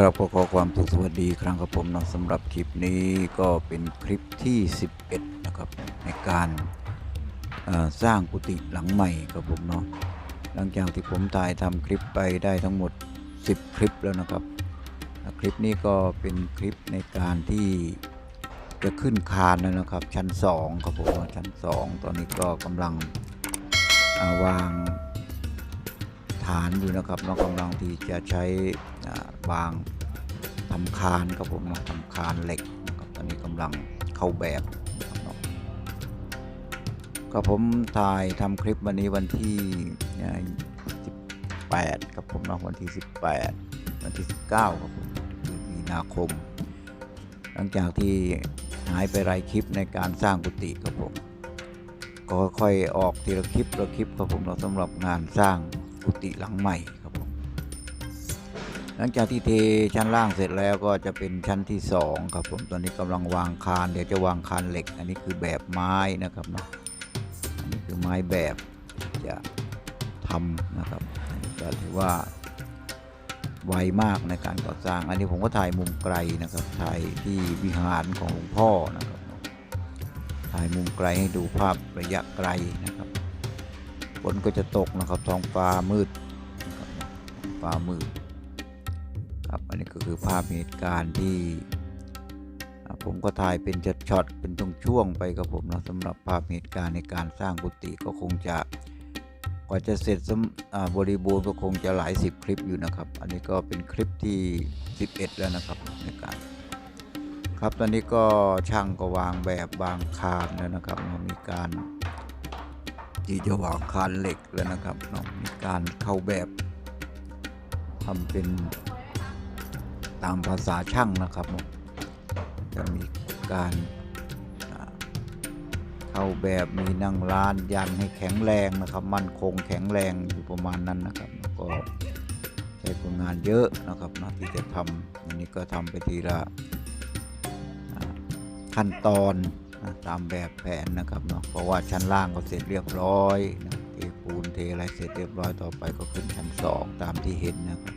ครับก็ขอความสุขสวัสดีครั้งครับผมเนาะสำหรับคลิปนี้ก็เป็นคลิปที่ 11 นะครับในการสร้างกุฏิหลังใหม่ครับผมเนาะหลังจากที่ผมถ่ายทำคลิปไปได้ทั้งหมด 10 คลิปแล้วนะครับ คลิปนี้ก็เป็นคลิปในการที่จะขึ้นคานแล้วนะครับ ชั้น 2 ครับผมชั้น 2 ตอนนี้ก็กำลังาวาง ฐานอยู่นะครับเรากำลังที่จะใช้อ่าวางทำคานครับผมนะทำคานเหล็กนะครับตอนนี้กำลังเข้าแบบครับเนาะก็ผมถ่ายทำคลิปวันนี้วันที่ 18ครับผมนะวันที่ 18 วันที่ 19ครับผมคือมีนาคม หลังจากที่หายไปหลายคลิปในการสร้างกุฏิครับผมก็ค่อยออกทีละคลิปละคลิปครับผมเนาสำหรับงานสร้าง กุฏิหลังใหม่ครับผมหลังจากที่เทชั้นล่างเสร็จแล้วก็จะเป็นชั้นที่สองครับผมตอนนี้กำลังวางคานเดี๋ยวจะวางคานเหล็ก อันนี้คือแบบไม้นะครับเนาะอันนี้คือไม้แบบจะทำนะครับนนก็ถือว่าไวมากในการก่อสร้าง อันนี้ผมก็ถ่ายมุมไกลนะครับถ่ายที่วิหารของหลวงพ่อนะครับถ่ายมุมไกลให้ดูภาพระยะไกลนะครับ ฝนก็จะตกนะครับท้องฟ้ามืดฟ้ามืดครับอันนี้ก็คือภาพเหตุการณ์ที่ ผมก็ถ่ายเป็นช็อตๆเป็นช่วงๆไปกับผมนะสำหรับภาพเหตุการณ์ในการสร้างกุฏิก็คงจะกว่าจะเสร็จสำบริบูรณ์ก็คงจะหลายสิบคลิปอยู่นะครับ อันนี้ก็เป็นคลิปที่ 11 แล้วนะครับในการครับตอนนี้ก็ช่างก็วางแบบวางคานแล้วนะครับเนมีการ ที่จะวางคานเหล็กแล้วนะครับเนาะมีการเข้าแบบทำเป็นตามภาษาช่างนะครับจะมีการเข้าแบบมีนั่งร้านยันให้แข็งแรงนะครับ มั่นคงแข็งแรงอยู่ประมาณนั้นนะครับก็ใช้คนงานเยอะนะครับนะที่จะทำอันนี้ก็ทำไปทีละขั้นตอน นะตามแบบแผนนะครับเนาะเพราะว่าชั้นล่างก็เสร็จเรียบร้อยนะเทปูนเทอะไรเสร็จเรียบร้อยต่อไปก็ขึ้นชั้นสองตามที่เห็นนะครับ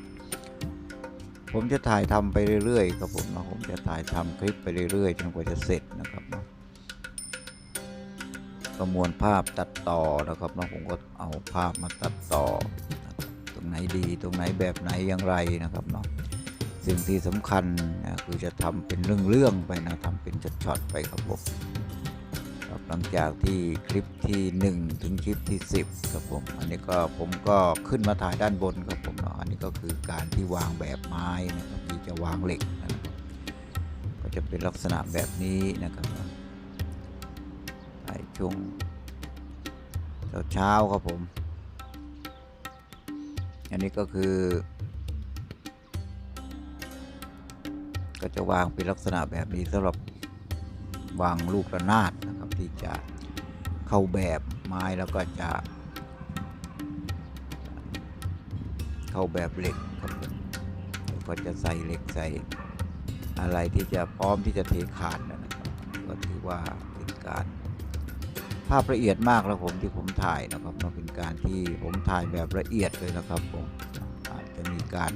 ผมจะถ่ายทำไปเรื่อยๆครับผมนะผมจะถ่ายทำคลิปไปเรื่อยๆจนกว่าจะเสร็จนะครับเนาะประมวลภาพตัดต่อนะครับเนาะผมก็เอาภาพมาตัดต่อ ตรงไหนดีตรงไหนแบบไหนอย่างไรนะครับเนาะสิ่งที่สำคัญนะคือจะทำเป็นเรื่องๆไปนะทำเป็นช็อตๆไปครับผม หลังจากที่คลิปที่ 1 ถึงคลิปที่ 10ครับผมอันนี้ก็ผมก็ขึ้นมาถ่ายด้านบนครับผมเนาะอันนี้ก็คือการที่วางแบบไม้นะครับที่จะวางเหล็กนะครับก็จะเป็นลักษณะแบบนี้นะครับถ่ายช่วงเช้าครับผม อันนี้ก็คือ ก็จะวางเป็นลักษณะแบบนี้สำหรับวางลูกระนาดนะ ที่จะเข้าแบบไม้แล้วก็จะ เข้าแบบเหล็กครับผมแล้วก็จะใส่เหล็กใส่อะไรที่จะพร้อมที่จะเทคานนะครับก็ถือว่าเป็นการภาพละเอียดมากแล้วผมที่ผมถ่ายนะครับมันเป็นการที่ผมถ่ายแบบละเอียดเลยนะครับผมอาจจะมีการ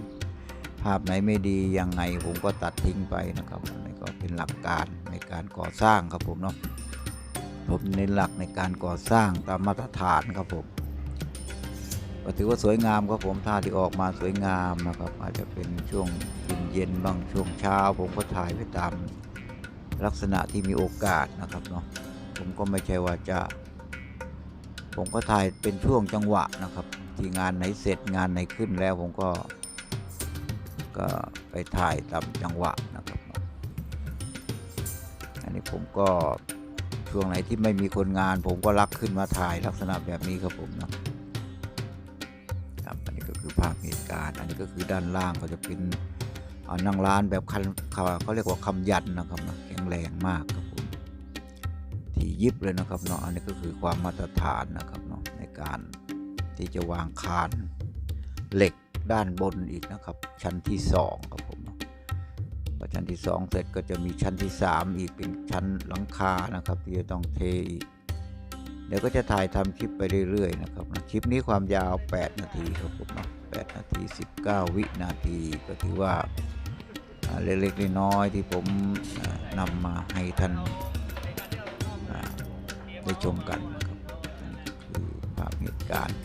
ภาพไหนไม่ดียังไงผมก็ตัดทิ้งไปนะครับอันนี้ก็เป็นหลักการในการก่อสร้างครับผมเนาะ ผมเน้นหลักในการก่อสร้างตามมาตรฐานครับผมก็ถือว่าสวยงามครับผมท่าที่ออกมาสวยงามนะครับ อาจจะเป็นช่วงเย็นบ้างช่วงเช้า ผมก็ถ่ายไปตามลักษณะที่มีโอกาสนะครับเนาะผมก็ไม่ใช่ว่าจะ ผมก็ถ่ายเป็นช่วงจังหวะนะครับ ที่งานไหนเสร็จงานไหนขึ้นแล้วผมก็ ก็ไปถ่ายตามจังหวะนะครับ อันนี้ผมก็ ช่วงไหนที่ไม่มีคนงาน ผมก็ลักขึ้นมาถ่ายลักษณะแบบนี้ครับผมนะครับอันนี้ก็คือภาพเหตุการณ์ อันนี้ก็คือด้านล่างก็จะเป็นเอานั่งร้านแบบคันเขาเรียกว่าคำยันนะครับเนาะแข็งแรงมากครับผมที่ยิบเลยนะครับเนาะอันนี้ก็คือความมาตรฐานนะครับเนาะในการที่จะวางคานเหล็กด้านบนอีกนะครับ ชั้นที่สองครับผม ชั้นที่สองเสร็จก็จะมีชั้นที่สามอีกเป็นชั้นหลังคานะครับ ที่จะต้องเทอีกเดี๋ยวก็จะถ่ายทำคลิปไปเรื่อยๆนะครับนะคลิปนี้ความยาว 8 นาทีครับผมเนาะ8นาที 19 วินาทีก็ถือว่าเล็กๆน้อยๆที่ผมอ่านำมาให้ท่านได้ชมกันครับคือภาพเหตุการณ์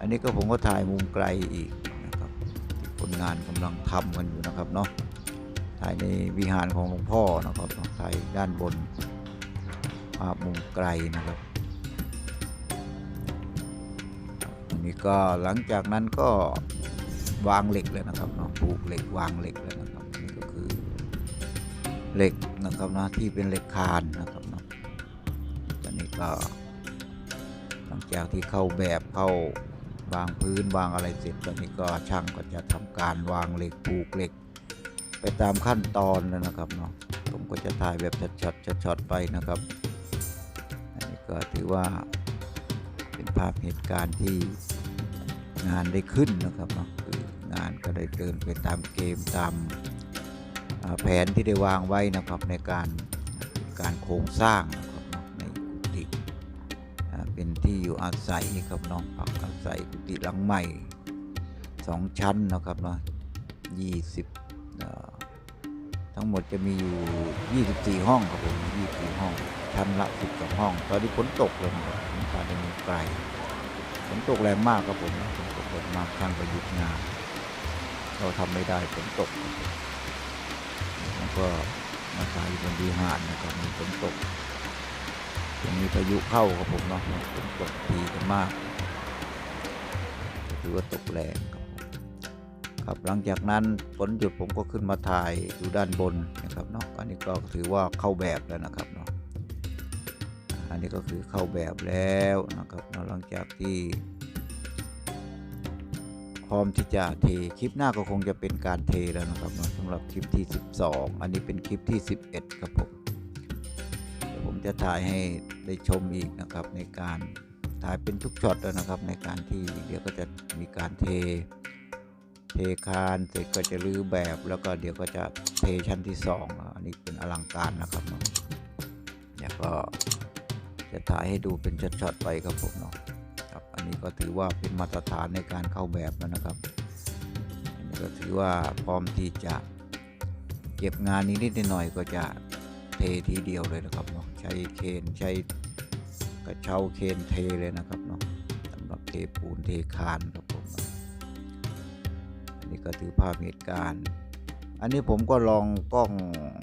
อันนี้ก็ผมก็ถ่ายมุมไกลอีกนะครับที่ผลงานกำลังทำกันอยู่นะครับเนาะ ถ่ายในวิหารของหลวงพ่อนะครับถ่ายด้านบนภาพมุมไกลนะครับนนี้ก็หลังจากนั้นก็วางเหล็กเลยนะครับเนาะปลูกเหล็กวางเหล็กเลยนะครับนี่ก็คือเหล็กนะครับนะที่เป็นเหล็กคานนะครับเนาะอันนี้ก็หลังจากที่เข้าแบบเข้าวางพื้นวางอะไรเสร็จตอนนี้ก็ช่างก็จะทำการวางเหล็กปลูกเหล็ก ไปตามขั้นตอนเลยนะครับเนาะผมก็จะถ่ายแบบช็อตๆช็อตๆไปนะครับอันนี้ก็ถือว่าเป็นภาพเหตุการณ์ที่งานได้ขึ้นนะครับเนาะคืองานก็ได้เดินไปตามเกมตามแผนที่ได้วางไว้นะครับในการการโครงสร้างนะครับเนาะในกุฏิเป็นที่อยู่อาศัยครับเน้องพักอาศัยกุฏิหลังใหม่สองชั้นนะครับเนาะยี่สิบ ทั้งหมดจะมีอยู่ 24 ห้องครับผม 24 ห้องชั้นละสิบกว่าห้อง ตอนนี้ฝนตกเลยครับผมพาไปเมืองไกลฝนตกแรงมากครับผมฝนตกแรงมากข้างประยุทธ์งาน เราทำไม่ได้ฝนตกแล้วก็มาถ่ายอยู่บนวิหารนะครับมีฝนตกยังมีพายุเข้าครับผมเนาะฝนตกทีกันมากถือว่าตกแรง ครับหลังจากนั้นฝนหยุดผมก็ขึ้นมาถ่ายอยู่ด้านบนนะครับเนาะอันนี้ก็ถือว่าเข้าแบบแล้วนะครับเนาะอันนี้ก็คือเข้าแบบแล้วนะครับหลังจากที่พร้อมที่จะเทคลิปหน้าก็คงจะเป็นการเทแล้วนะครับเนาะสำหรับคลิปที่ 12 อันนี้เป็นคลิปที่ 11ครับผมเดี๋ยวผมจะถ่ายให้ได้ชมอีกนะครับในการถ่ายเป็นทุกช็อตแล้วนะครับในการที่เดี๋ยวก็จะมีการเท เทคานเสร็จก็จะรื้อแบบแล้วก็เดี๋ยวก็จะเทชั้นที่2แล้วอันนี้เป็นอลังการนะครับเนาะเนี่ยก็จะถ่ายให้ดูเป็นช็อตๆไปครับผมเนาะครับอันนี้ก็ถือว่าเป็นมาตรฐานในการเข้าแบบแล้วนะครับอันนี้ก็ถือว่าพร้อมที่จะเก็บงานนี้นิดหน่อยก็จะเททีเดียวเลยนะครับเนาะใช้เคนใช้กระเช้าเคนเทเลยนะครับเนาะสำหรับเทปูนเทคานครับ นาะอันนี้ก็ถือภาพเหตุการณ์ อันนี้ผมก็ลองกล้อง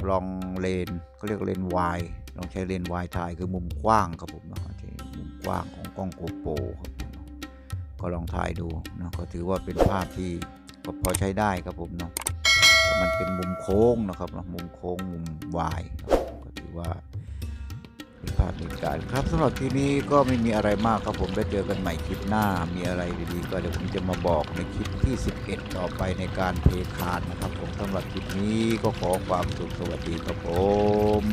ลองเลนเขาเรียกเลนวายลองใช้เลนวายถ่ายคือมุมกว้างครับผมเนาะใช้มุมกว้างของกล้องโกโปรครับผมก็ลองถ่ายดูเนาะก็ถือว่าเป็นภาพที่ก็พอใช้ได้ครับผมเนาะแต่มันเป็นมุมโค้งนะครับเนาะมุมโค้งมุมวายครับ ภาพเหตุการณ์ครับสำหรับที่นี้ก็ไม่มีอะไรมากครับผมได้เจอกันใหม่คลิปหน้า มีอะไรดีๆก็เดี๋ยวผมจะมาบอกในคลิปที่ 11 ต่อไปในการเทคานนะครับผมสำหรับคลิปนี้ก็ขอความสุขสวัสดีครับผม